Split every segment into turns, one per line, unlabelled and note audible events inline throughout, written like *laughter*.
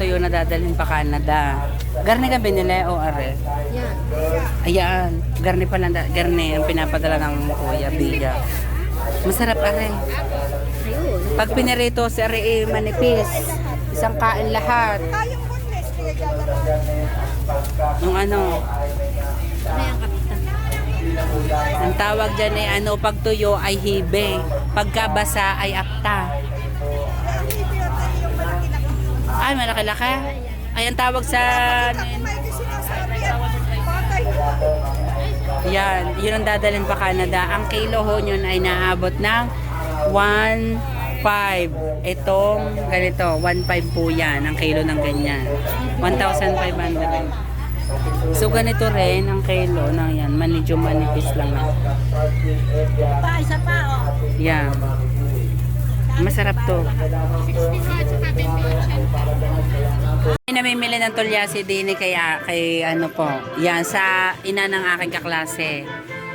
tuyo na dadalhin pa Canada. Garne ka binili o are?
Yan.
Ayan, garne pala, garne ang pinapadala ng kuya, Bia. Masarap are. Pag pinirito si are eh, manipis. Isang kain lahat. Yung ano,
ang
tawag dyan ay ano, pag tuyo ay hibe. Pagkabasa ay akta. Ay, malaki-laki. Ay, ang tawag sa... Yan, yun ang dadalhin pa Canada. Ang kilo ho yun ay naabot ng 1.5. Itong ganito, 1.5 po yan. Ang kilo ng ganyan. 1,500. So ganito rin ang kilo ng yan. Medyo manipis lang na.
Pa, isa pa, oh.
Yan. Masarap to. May namimili ng tulyasi din kay, kay ano po. Yan, sa ina ng aking kaklase.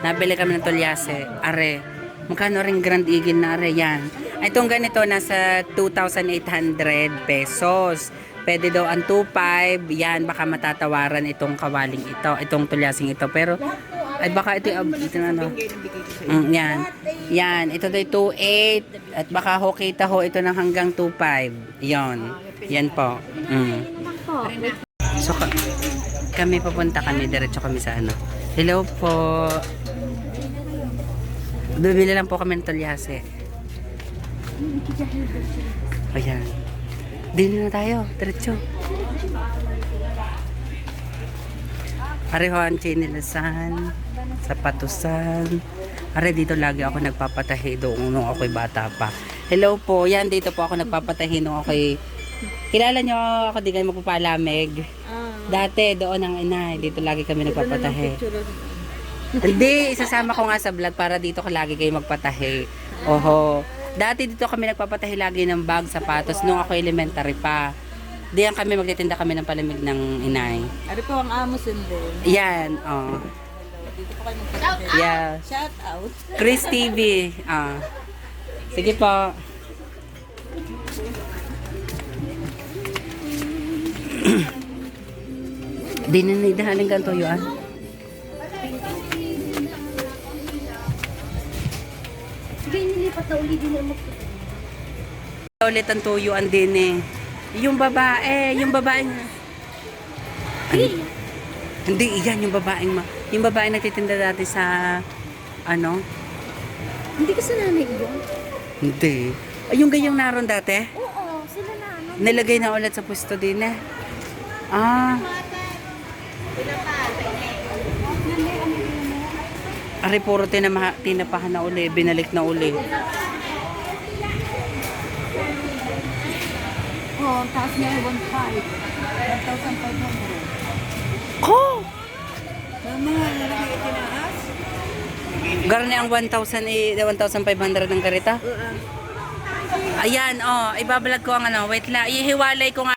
Nabili kami ng tulyasi. Are. Magkano rin Grand Eagle na are? Yan. Itong ganito nasa 2,800 pesos. Pwede daw ang 2,500. Yan, baka matatawaran itong kawaling ito. Itong tulyasing ito. Pero, ay baka ito, yung- ito na ano. Mm, yan. Yan. Ito daw 2.8. At baka ho kita ho ito ng hanggang 2.5. Yon. Yan po. Mm.
Po.
So, ka- kami papunta kami. Diretso kami sa ano. Hello po. Bumili lang po kami ng tolyase. Ayan. Dili na tayo. Diretso. Pareho ang chinilasan, sapatusan. Are dito lagi ako nagpapatahi doon nung ako'y bata pa. Hello po, yan dito po ako nagpapatahi nung ako'y... Kilala nyo ako, di kayo magpapalamig.
Ah.
Dati doon ang inay, dito lagi kami nagpapatahi. Hindi, isasama ko nga sa vlog para dito ka lagi kayo magpatahi. Oho. Dati dito kami nagpapatahi lagi ng bag, sapatos, nung ako elementary pa. Diyan kami magtitinda kami ng palamig ng inay.
Ari po ang amo sundin.
Yan, oh.
Dito po kayo magpapatid.
Yeah.
Shout out.
Chris TV. Ah. Sige po. *clears throat* Di na naidahaling ka tuyuan.
Sige, nilipat na uli din ang
Ulit ang tuyuan din eh. Yung babae, yung babae. Ay, hindi, yan yung babaeng ma. Yung babae nagtitinda dati sa ano?
Hindi ka sa nanay ko.
Hindi. Ay, yung ganyang naroon dati?
Oo, sila na ano.
Nilagay na ulit sa pwesto din eh. Ah. Ari puro tinamaha, tinapahan na uli, binalik na uli.
Oh, taas niya ay 1,500. 1,500.
Ko!
Mama, nalagay itinaas?
Garni ang 1,000 eh, 1,500 ng karita. Ayan, oh, ibabalag ko ang ano, wait lang, ihiwalay ko nga